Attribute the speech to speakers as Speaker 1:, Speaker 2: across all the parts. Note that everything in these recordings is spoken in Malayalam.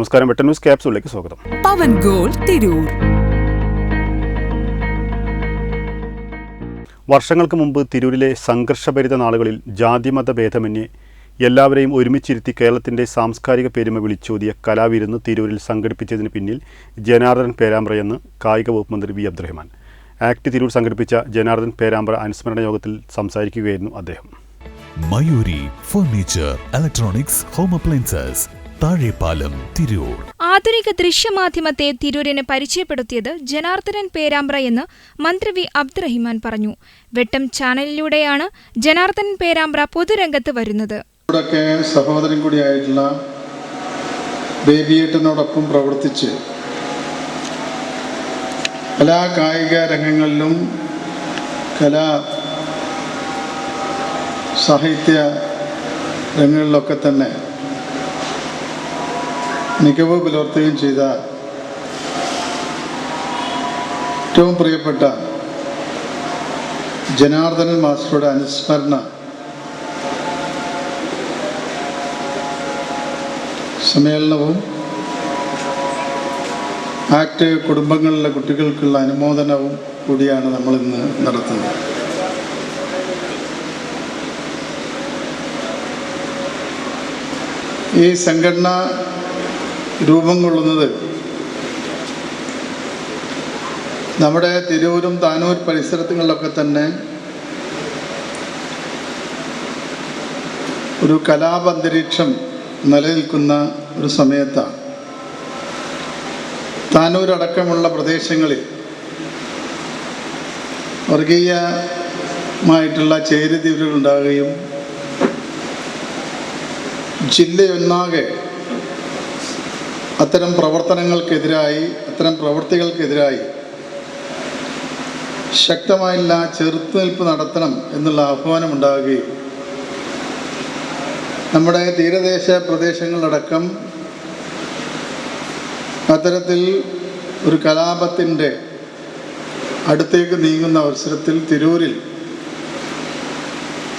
Speaker 1: നമസ്കാരം. വെട്ടൻ ന്യൂസ് ക്യാപ്സൂളിലേക്ക് സ്വാഗതം.
Speaker 2: പവൻ ഗോൾ തിരൂർ.
Speaker 1: വർഷങ്ങൾക്ക് മുമ്പ് തിരൂരിലെ സംഘർഷഭരിത നാളുകളിൽ ജാതിമത ഭേദമന്യേ എല്ലാവരെയും ഒരുമിച്ചിരുത്തി കേരളത്തിന്റെ സാംസ്കാരിക പെരുമ വിളിച്ചോതിയ കലാവിരുന്ന് തിരൂരിൽ സംഘടിപ്പിച്ചതിന് പിന്നിൽ ജനാർദ്ദൻ പേരാമ്പ്രയെന്ന് കായിക വകുപ്പ് മന്ത്രി വി. അബ്ദുറഹ്മാൻ. ആക്ട് തിരൂർ സംഘടിപ്പിച്ച ജനാർദ്ദൻ പേരാമ്പ്ര അനുസ്മരണ യോഗത്തിൽ സംസാരിക്കുകയായിരുന്നു അദ്ദേഹം.
Speaker 3: Mayuri furniture electronics home appliances Thazhepalam Tirur.
Speaker 4: ആധുനിക ദൃശ്യമാധ്യമത്തെ തിരൂരിന് പരിചയപ്പെടുത്തിയത് ജനാർദ്ദനൻ പേരാമ്പ്ര എന്ന് മന്ത്രി വി അബ്ദുറഹിമാൻ പറഞ്ഞു. വെട്ടം ചാനലിലൂടെയാണ് ജനാർദ്ദനൻ പേരാമ്പ്ര പൊതുരംഗത്ത് വരുന്നത്.
Speaker 5: സഹോദരൻ കൂടിയായിട്ടുള്ള ബേബിയേട്ടനോടൊപ്പം പ്രവർത്തിച്ച് കലാ കായിക രംഗങ്ങളിലും കലാ സാഹിത്യ രംഗങ്ങളിലൊക്കെ തന്നെ മികവ് പുലർത്തുകയും ചെയ്ത ഏറ്റവും പ്രിയപ്പെട്ട ജനാർദ്ദനൻ മാസ്റ്ററുടെ അനുസ്മരണ സമ്മേളനവും ആക്ട് കുടുംബങ്ങളിലെ കുട്ടികൾക്കുള്ള അനുമോദനവും കൂടിയാണ് നമ്മൾ ഇന്ന് നടത്തുന്നത്. ഈ സംഘടന രൂപം കൊള്ളുന്നത്. നമ്മുടെ തിരൂരും താനൂർ പരിസരത്തുകളിലൊക്കെ തന്നെ ഒരു കലാപന്തരീക്ഷം നിലനിൽക്കുന്ന ഒരു സമയത്താണ് താനൂരടക്കമുള്ള പ്രദേശങ്ങളിൽ വർഗീയമായിട്ടുള്ള ചേരിതിരിവുകൾ ഉണ്ടാകുകയും ജില്ലയൊന്നാകെ അത്തരം പ്രവർത്തനങ്ങൾക്കെതിരായി അത്തരം പ്രവൃത്തികൾക്കെതിരായി ശക്തമായില്ല ചെറുത്തുനിൽപ്പ് നടത്തണം എന്നുള്ള ആഹ്വാനം ഉണ്ടാകുകയും നമ്മുടെ തീരദേശ പ്രദേശങ്ങളടക്കം അത്തരത്തിൽ ഒരു കലാപത്തിന്റെ അടുത്തേക്ക് നീങ്ങുന്ന അവസരത്തിൽ തിരൂരിൽ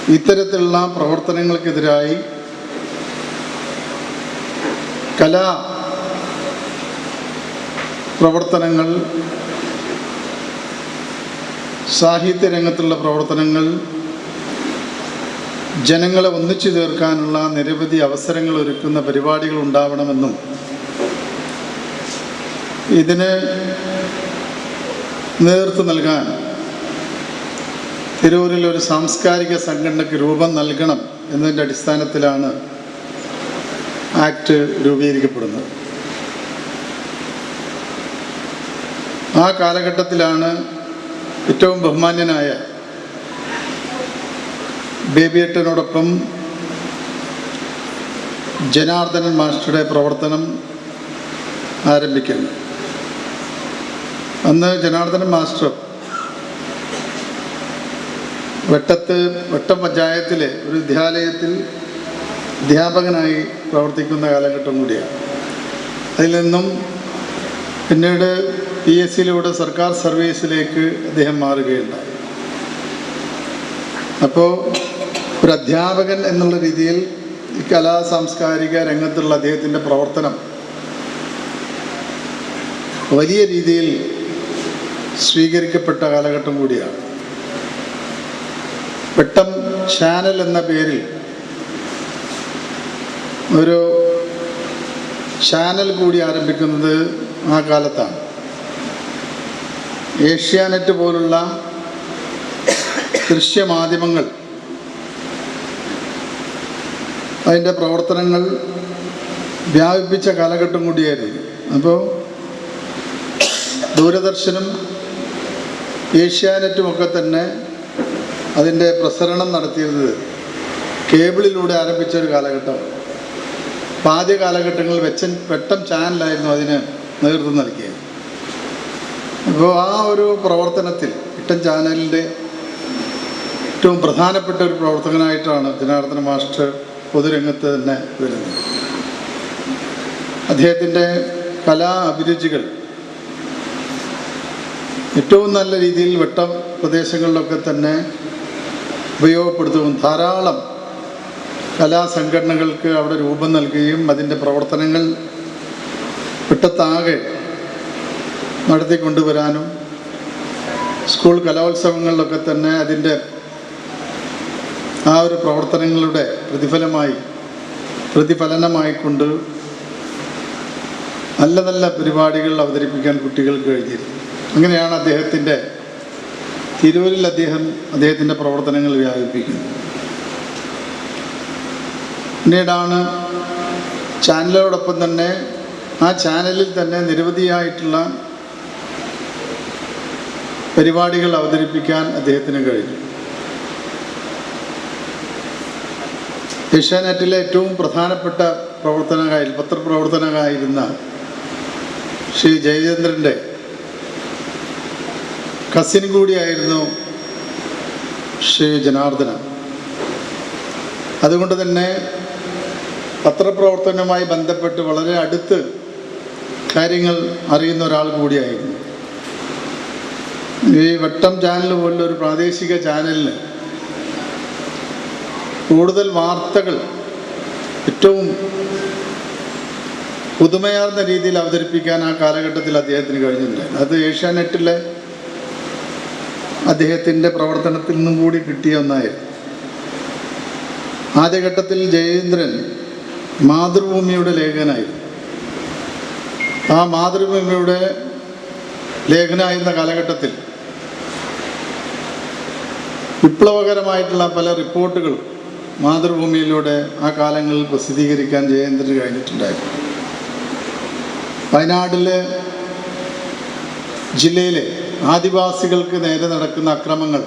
Speaker 5: ഇത്തരത്തിലുള്ള പ്രവർത്തനങ്ങൾക്കെതിരായി കലാ പ്രവർത്തനങ്ങൾ സാഹിത്യ രംഗത്തുള്ള പ്രവർത്തനങ്ങൾ ജനങ്ങളെ ഒന്നിച്ചു ചേർക്കാനുള്ള നിരവധി അവസരങ്ങൾ ഒരുക്കുന്ന പരിപാടികൾ ഉണ്ടാവണമെന്നും ഇതിന് നേതൃത്വം നൽകാൻ തിരൂരിൽ ഒരു സാംസ്കാരിക സംഘടനയ്ക്ക് രൂപം നൽകണം എന്നതിന്റെ അടിസ്ഥാനത്തിലാണ് ആക്ട് രൂപീകരിക്കപ്പെടുന്നത്. ആ കാലഘട്ടത്തിലാണ് ഏറ്റവും ബഹുമാന്യനായ ബേബിയേട്ടനോടൊപ്പം ജനാർദ്ദനൻ മാസ്റ്ററുടെ പ്രവർത്തനം ആരംഭിക്കുന്നത്. അന്ന് ജനാർദ്ദനൻ മാസ്റ്റർ വെട്ടത്ത് വെട്ടം പഞ്ചായത്തിലെ ഒരു വിദ്യാലയത്തിൽ അധ്യാപകനായി പ്രവർത്തിക്കുന്ന കാലഘട്ടം കൂടിയാണ്. അതിൽ നിന്നും പിന്നീട് പി എസ് സിയിലൂടെ സർക്കാർ സർവീസിലേക്ക് അദ്ദേഹം മാറുകയുണ്ടായി. അപ്പോൾ ഒരു അധ്യാപകൻ എന്നുള്ള രീതിയിൽ ഈ കലാ സാംസ്കാരിക രംഗത്തുള്ള അദ്ദേഹത്തിന്റെ പ്രവർത്തനം വലിയ രീതിയിൽ സ്വീകരിക്കപ്പെട്ട കാലഘട്ടം കൂടിയാണ്. പെട്ടം ചാനൽ എന്ന പേരിൽ ഒരു ചാനൽ കൂടി ആരംഭിക്കുന്നത് ആ കാലത്താണ്. ഏഷ്യാനെറ്റ് പോലുള്ള ദൃശ്യമാധ്യമങ്ങൾ അതിന്റെ പ്രവർത്തനങ്ങൾ വ്യാപിപ്പിച്ച കാലഘട്ടം കൂടിയായിരുന്നു. അപ്പോൾ ദൂരദർശനും ഏഷ്യാനെറ്റും ഒക്കെ തന്നെ അതിന്റെ പ്രസരണം നടത്തിയിരുന്നത് കേബിളിലൂടെ ആരംഭിച്ച ഒരു കാലഘട്ടം. ആദ്യ കാലഘട്ടങ്ങളിൽ വെച്ചൻ വെട്ടം ചാനലായിരുന്നു അതിന് നേതൃത്വം നൽകിയത്. അപ്പോൾ ആ ഒരു പ്രവർത്തനത്തിൽ ഇട്ട ചാനലിന്റെ ഏറ്റവും പ്രധാനപ്പെട്ട ഒരു പ്രവർത്തകനായിട്ടാണ് ജനാർദ്ദന മാസ്റ്റർ പൊതുരംഗത്ത് തന്നെ വരുന്നത്. അദ്ദേഹത്തിന്റെ കലാ അഭിരുചികൾ ഏറ്റവും നല്ല രീതിയിൽ വെട്ടം പ്രദേശങ്ങളിലൊക്കെ തന്നെ ഉപയോഗപ്പെടുത്തുകയും ധാരാളം കലാസംഘടനകൾക്ക് അവിടെ രൂപം നൽകുകയും അതിന്റെ പ്രവർത്തനങ്ങൾ വട്ടത്താകെ നടത്തിക്കൊണ്ടുവരാനും സ്കൂൾ കലോത്സവങ്ങളിലൊക്കെ തന്നെ അതിന്റെ ആ ഒരു പ്രവർത്തനങ്ങളുടെ പ്രതിഫലമായി പ്രതിഫലനമായിക്കൊണ്ട് നല്ല നല്ല പരിപാടികൾ അവതരിപ്പിക്കാൻ കുട്ടികൾക്ക് കഴിഞ്ഞിരുന്നു. അങ്ങനെയാണ് അദ്ദേഹത്തിന്റെ തിരൂരിൽ അദ്ദേഹം അദ്ദേഹത്തിന്റെ പ്രവർത്തനങ്ങൾ വ്യാപിപ്പിക്കുന്നത്. പിന്നീടാണ് ചാനലോടൊപ്പം തന്നെ ആ ചാനലിൽ തന്നെ നിരവധിയായിട്ടുള്ള പരിപാടികൾ അവതരിപ്പിക്കാൻ അദ്ദേഹത്തിന് കഴിഞ്ഞു. ഏഷ്യാനെറ്റിലെ ഏറ്റവും പ്രധാനപ്പെട്ട പ്രവർത്തനകായി പത്രപ്രവർത്തനകായിരുന്ന ശ്രീ ജയചന്ദ്രന്റെ കസിൻ കൂടിയായിരുന്നു ശ്രീ ജനാർദ്ദനൻ. അതുകൊണ്ട് തന്നെ പത്രപ്രവർത്തനവുമായി ബന്ധപ്പെട്ട് വളരെ അടുത്ത് കാര്യങ്ങൾ അറിയുന്ന ഒരാൾ കൂടിയായിരുന്നു. ഈ വട്ടം ചാനൽ പോലുള്ള ഒരു പ്രാദേശിക ചാനലിന് കൂടുതൽ വാർത്തകൾ ഏറ്റവും പുതുമയാർന്ന രീതിയിൽ അവതരിപ്പിക്കാൻ ആ കാലഘട്ടത്തിൽ അദ്ദേഹത്തിന് കഴിഞ്ഞിട്ടുണ്ട്. അത് ഏഷ്യാനെറ്റിലെ അദ്ദേഹത്തിന്റെ പ്രവർത്തനത്തിൽ നിന്നും കൂടി കിട്ടിയ ഒന്നായിരുന്നു. ആദ്യഘട്ടത്തിൽ ജയേന്ദ്രൻ മാതൃഭൂമിയുടെ ലേഖനായിരുന്നു ആ മാതൃഭൂമിയുടെ ലേഖനായിരുന്ന കാലഘട്ടത്തിൽ വിപ്ലവകരമായിട്ടുള്ള പല റിപ്പോർട്ടുകളും മാതൃഭൂമിയിലൂടെ ആ കാലങ്ങളിൽ പ്രസിദ്ധീകരിക്കാൻ ജയേന്ദ്രന് കഴിഞ്ഞിട്ടുണ്ടായിരുന്നു. വയനാട്ടിലെ ജില്ലയിലെ ആദിവാസികൾക്ക് നേരെ നടക്കുന്ന അക്രമങ്ങൾ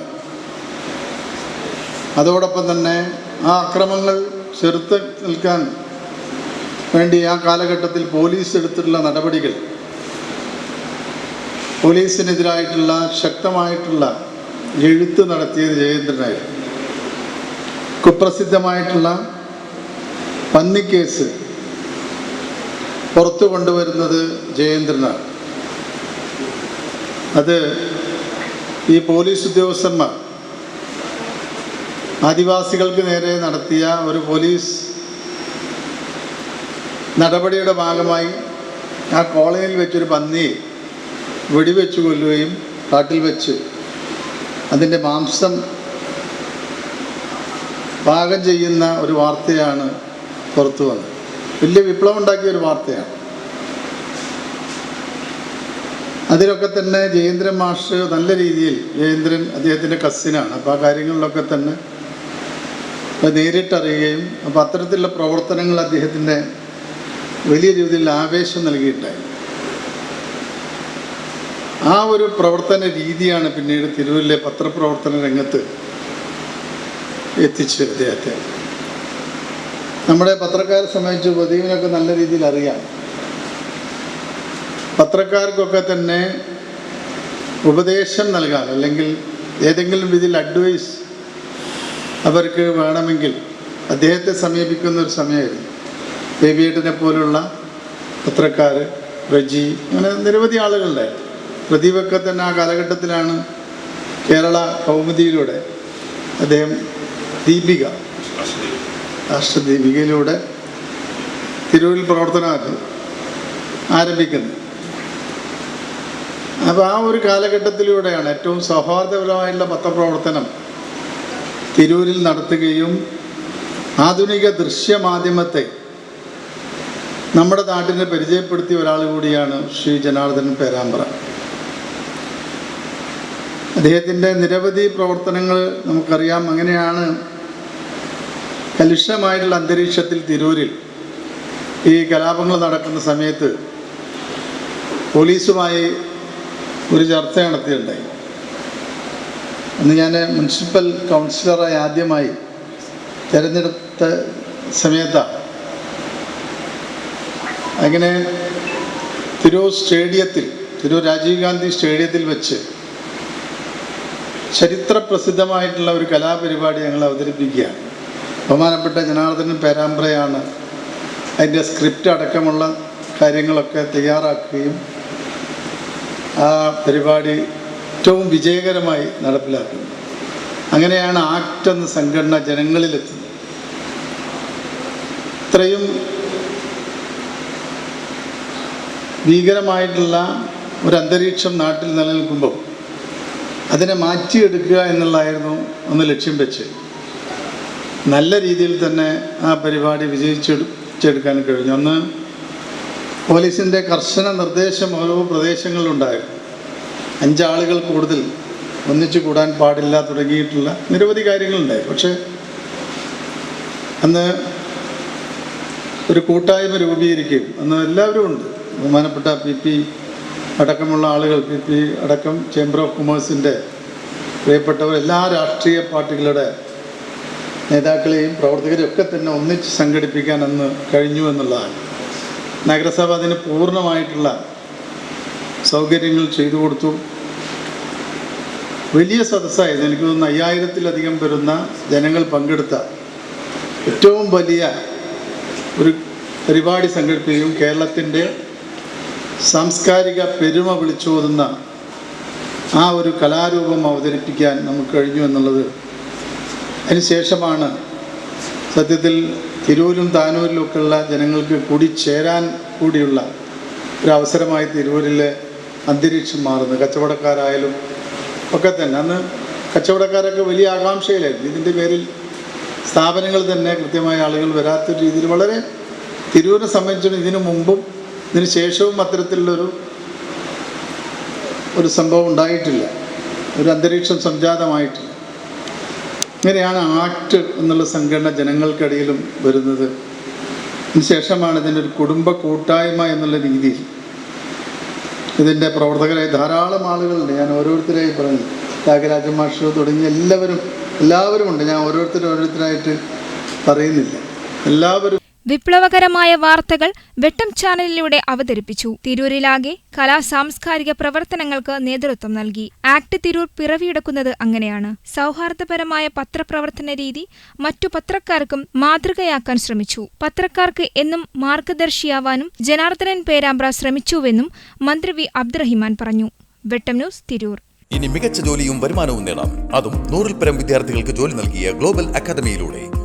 Speaker 5: അതോടൊപ്പം തന്നെ ആ അക്രമങ്ങൾ ചെറുത്ത് നിൽക്കാൻ വേണ്ടി ആ കാലഘട്ടത്തിൽ പോലീസ് എടുത്തിട്ടുള്ള നടപടികൾ പോലീസിനെതിരായിട്ടുള്ള ശക്തമായിട്ടുള്ള എഴുത്ത് നടത്തിയത് ജയേന്ദ്രനായിരുന്നു കുപ്രസിദ്ധമായിട്ടുള്ള പന്നിക്കേസ് പുറത്തു കൊണ്ടുവരുന്നത് ജയേന്ദ്രനാണ് അത് ഈ പോലീസ് ഉദ്യോഗസ്ഥന്മാർ ആദിവാസികൾക്ക് നേരെ നടത്തിയ ഒരു പോലീസ് നടപടിയുടെ ഭാഗമായി ആ കോളനിയിൽ വെച്ചൊരു പന്നിയെ വെടിവെച്ച് കൊല്ലുകയും കാട്ടിൽ വെച്ച് അതിന്റെ മാംസം പാകം ചെയ്യുന്ന ഒരു വാർത്തയാണ് പുറത്തു വന്നത്. വലിയ വിപ്ലവം ഉണ്ടാക്കിയ ഒരു വാർത്തയാണ്. അതിലൊക്കെ തന്നെ ജയേന്ദ്രൻ മാഷ് നല്ല രീതിയിൽ ജയേന്ദ്രൻ അദ്ദേഹത്തിന്റെ കസിനാണ് അപ്പോൾ ആ കാര്യങ്ങളിലൊക്കെ തന്നെ നേരിട്ടറിയുകയും അപ്പോൾ അത്തരത്തിലുള്ള പ്രവർത്തനങ്ങൾ അദ്ദേഹത്തിന്റെ വലിയ രീതിയിൽ ആവേശം നൽകിയിട്ടുണ്ടായി. ആ ഒരു പ്രവർത്തന രീതിയാണ് പിന്നീട് തിരൂരിലെ പത്രപ്രവർത്തന രംഗത്ത് എത്തിച്ച് അദ്ദേഹത്തെ നമ്മുടെ പത്രക്കാരെ സംബന്ധിച്ച് പ്രദീപിനൊക്കെ നല്ല രീതിയിൽ അറിയാം. പത്രക്കാർക്കൊക്കെ തന്നെ ഉപദേശം നൽകാൻ അല്ലെങ്കിൽ ഏതെങ്കിലും രീതിയിൽ അഡ്വൈസ് അവർക്ക് വേണമെങ്കിൽ അദ്ദേഹത്തെ സമീപിക്കുന്ന ഒരു സമയമായിരുന്നു. ബേബിയേട്ടനെ പോലുള്ള പത്രക്കാർ റജി അങ്ങനെ നിരവധി ആളുകളുടെ പ്രദീപൊക്കെ തന്നെ ആ കാലഘട്ടത്തിലാണ് കേരള കൗമുദിയിലൂടെ അദ്ദേഹം ദീപിക രാഷ്ട്രദീപികയിലൂടെ തിരൂരിൽ പ്രവർത്തനം ആരംഭിക്കുന്നത്. അപ്പോൾ ആ ഒരു കാലഘട്ടത്തിലൂടെയാണ് ഏറ്റവും സൗഹാർദ്ദപരമായിട്ടുള്ള പത്രപ്രവർത്തനം തിരൂരിൽ നടത്തുകയും ആധുനിക ദൃശ്യമാധ്യമത്തെ നമ്മുടെ നാട്ടിനെ പരിചയപ്പെടുത്തിയ ഒരാൾ കൂടിയാണ് ശ്രീ ജനാർദ്ദൻ പേരാമ്പ്ര. അദ്ദേഹത്തിന്റെ നിരവധി പ്രവർത്തനങ്ങൾ നമുക്കറിയാം. അങ്ങനെയാണ് കലുഷമായിട്ടുള്ള അന്തരീക്ഷത്തിൽ തിരൂരിൽ ഈ കലാപങ്ങൾ നടക്കുന്ന സമയത്ത് പോലീസുമായി ഒരു ചർച്ച നടത്തിയിട്ടുണ്ടായി. അന്ന് ഞാൻ മുനിസിപ്പൽ കൗൺസിലറായി ആദ്യമായി തിരഞ്ഞെടുത്ത സമയത്താണ് അങ്ങനെ തിരൂർ സ്റ്റേഡിയത്തിൽ തിരൂർ രാജീവ് ഗാന്ധി സ്റ്റേഡിയത്തിൽ വെച്ച് ചരിത്ര പ്രസിദ്ധമായിട്ടുള്ള ഒരു കലാപരിപാടി ഞങ്ങൾ അവതരിപ്പിക്കുകയാണ്. ബഹുമാനപ്പെട്ട ജനാർദ്ദനൻ പേരാമ്പ്രയാണ് അതിന്റെ സ്ക്രിപ്റ്റ് അടക്കമുള്ള കാര്യങ്ങളൊക്കെ തയ്യാറാക്കുകയും ആ പരിപാടി ഏറ്റവും വിജയകരമായി നടപ്പിലാക്കുന്നത് അങ്ങനെയാണ് ആക്ട് എന്ന സംഘടന ജനങ്ങളിലെത്തുന്നത്. ഇത്രയും ഭീകരമായിട്ടുള്ള ഒരു അന്തരീക്ഷം നാട്ടിൽ നിലനിൽക്കുമ്പോൾ അതിനെ മാറ്റിയെടുക്കുക എന്നുള്ളതായിരുന്നു ഒന്ന് ലക്ഷ്യം വെച്ച്. നല്ല രീതിയിൽ തന്നെ ആ പരിപാടി വിജയിച്ചെടുക്കാൻ കഴിഞ്ഞു. ഒന്ന് പോലീസിന്റെ കർശന നിർദ്ദേശം ഓരോ പ്രദേശങ്ങളിലുണ്ടായിരുന്നു. അഞ്ചാളുകൾ കൂടുതൽ ഒന്നിച്ചു കൂടാൻ പാടില്ല തുടങ്ങിയിട്ടുള്ള നിരവധി കാര്യങ്ങളുണ്ടായി. പക്ഷേ അന്ന് ഒരു കൂട്ടായ്മ രൂപീകരിക്കുകയും അന്ന് എല്ലാവരും ഉണ്ട്. ബഹുമാനപ്പെട്ട പി പി അടക്കമുള്ള ആളുകൾ പി പി അടക്കം ചേംബർ ഓഫ് കൊമേഴ്സിന്റെ പ്രിയപ്പെട്ടവർ എല്ലാ രാഷ്ട്രീയ പാർട്ടികളുടെ നേതാക്കളെയും പ്രവർത്തകരെയും ഒക്കെ തന്നെ ഒന്നിച്ച് സംഘടിപ്പിക്കാൻ അന്ന് കഴിഞ്ഞു എന്നുള്ളതാണ്. നഗരസഭ അതിന് പൂർണമായിട്ടുള്ള സൗകര്യങ്ങൾ ചെയ്തു കൊടുത്തു. വലിയ സദസ്സായിരുന്നു. എനിക്ക് തോന്നുന്നു അയ്യായിരത്തിലധികം വരുന്ന ജനങ്ങൾ പങ്കെടുത്ത ഏറ്റവും വലിയ ഒരു പരിപാടി സംഘടിപ്പിക്കുകയും കേരളത്തിന്റെ സാംസ്കാരിക പെരുമ വിളിച്ചോതുന്ന ആ ഒരു കലാരൂപം അവതരിപ്പിക്കാൻ നമുക്ക് കഴിഞ്ഞു എന്നുള്ളത് അതിനുശേഷമാണ് സത്യത്തിൽ തിരൂരും താനൂരിലുമൊക്കെയുള്ള ജനങ്ങൾക്ക് കൂടി ചേരാൻ കൂടിയുള്ള ഒരു അവസരമായി തിരൂരിലെ അന്തരീക്ഷം മാറുന്നത്. കച്ചവടക്കാരായാലും ഒക്കെ തന്നെ. അന്ന് കച്ചവടക്കാരൊക്കെ വലിയ ആകാംക്ഷയിലായിരുന്നു. ഇതിന്റെ പേരിൽ സ്ഥാപനങ്ങൾ തന്നെ കൃത്യമായ ആളുകൾ വരാത്ത രീതിയിൽ വളരെ തിരൂരിനെ സംബന്ധിച്ചിടത്തോളം ഇതിനു മുമ്പും ഇതിന് ശേഷവും അത്തരത്തിലുള്ളൊരു ഒരു സംഭവം ഉണ്ടായിട്ടില്ല. ഒരു അന്തരീക്ഷം സംജാതമായിട്ടില്ല. ഇങ്ങനെയാണ് ആക്ട് എന്നുള്ള സംഘടന ജനങ്ങൾക്കിടയിലും വരുന്നത്. അതിനുശേഷമാണ് ഇതിന്റെ ഒരു കുടുംബ കൂട്ടായ്മ എന്നുള്ള രീതിയിൽ ഇതിന്റെ പ്രവർത്തകരായി ധാരാളം ആളുകളുണ്ട്. ഞാൻ ഓരോരുത്തരായി പറഞ്ഞു. ത്യാഗരാജൻ മാഷ് തുടങ്ങി എല്ലാവരും എല്ലാവരും ഉണ്ട്. ഞാൻ ഓരോരുത്തരും ഓരോരുത്തരായിട്ട് പറയുന്നില്ല. എല്ലാവരും
Speaker 4: വിപ്ലവകരമായ വാർത്തകൾ വെട്ടം ചാനലിലൂടെ അവതരിപ്പിച്ചു. തിരൂരിലാകെ കലാ സാംസ്കാരിക പ്രവർത്തനങ്ങൾക്ക് നേതൃത്വം നൽകി. ആക്ട് തിരൂർ പിറവിയെടുക്കുന്നത് അങ്ങനെയാണ്. സൗഹാർദ്ദപരമായ പത്രപ്രവർത്തന രീതി മറ്റു പത്രക്കാർക്കും മാതൃകയാക്കാൻ ശ്രമിച്ചു. പത്രക്കാർക്ക് എന്നും മാർഗദർശിയാവാനും ജനാർദ്ദനൻ പേരാമ്പ്ര ശ്രമിച്ചുവെന്നും മന്ത്രി വി. അബ്ദുറഹിമാൻ പറഞ്ഞു. വെട്ടം ന്യൂസ് തിരൂർ.
Speaker 6: ഇനി മികച്ച ജോലിയും വരുമാനവും നേടാം. അതും നൂറിൽ പരം വിദ്യാർത്ഥികൾക്ക് ജോലി നൽകിയ ഗ്ലോബൽ അക്കാദമിയിലൂടെ.